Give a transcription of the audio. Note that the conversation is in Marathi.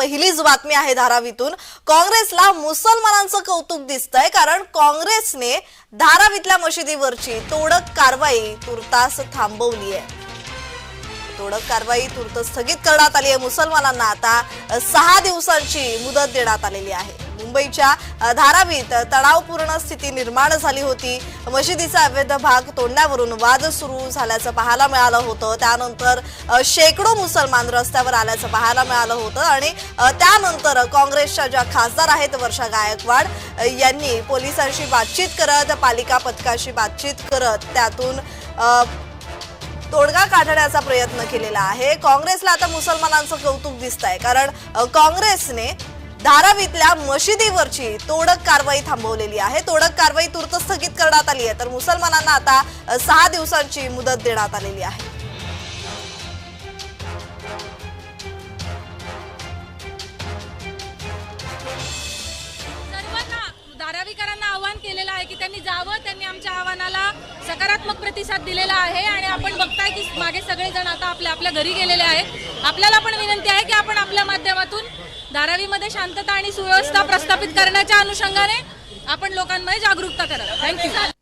पहिलीच बातमी आहे धारावीतून. काँग्रेसला मुसलमानांचं कौतुक दिसतंय कारण काँग्रेसने धारावीतल्या मशिदीवरची तोडक कारवाई तुर्तास थांबवली आहे तोडक कारवाई तुर्त स्थगित करण्यात आली आहे मुसलमानांना आता सहा दिवसांची मुदत देण्यात आलेली आहे. मुंबईच्या धारावीत तणावपूर्ण स्थिती निर्माण झाली होती. मशिदीचा अवैध भाग तोडण्यावरून वाद सुरू झाल्याचं पाहायला मिळालं होतं. त्यानंतर शेकडो मुसलमान रस्त्यावर आल्याचं पाहायला मिळालं होतं आणि त्यानंतर काँग्रेसच्या ज्या खासदार आहेत वर्षा गायकवाड यांनी पोलिसांशी बातचीत करत पालिका पथकाशी बातचीत करत त्यातून तोडगा काढण्याचा प्रयत्न केलेला आहे. काँग्रेसला आता मुसलमानांचं कौतुक दिसत आहे कारण काँग्रेसने धारावीतल्या मशिदीवरची तोडक कारवाई थांबवलेली आहे. तोडक कारवाई तूर्त स्थगित करण्यात आली आहे. तर मुसलमानांना आता सहा दिवसांची मुदत देण्यात आलेली आहे. धारावीकरांना आवाहन केलेलं आहे की त्यांनी जावं त्यांनी आमच्या आव्हानाला सकारात्मक प्रतिसाद दिलेला आहे आणि आपण बघताय की मागे सगळेजण आता आपल्या आपल्या घरी गेलेले आहेत. आपल्याला पण विनंती आहे की आपण आपल्या माध्यमातून धारावीमध्ये शांतता आणि सुव्यवस्था प्रस्थापित करण्याच्या अनुषंगाने आपण लोकांमध्ये जागरूकता करा थँक्यू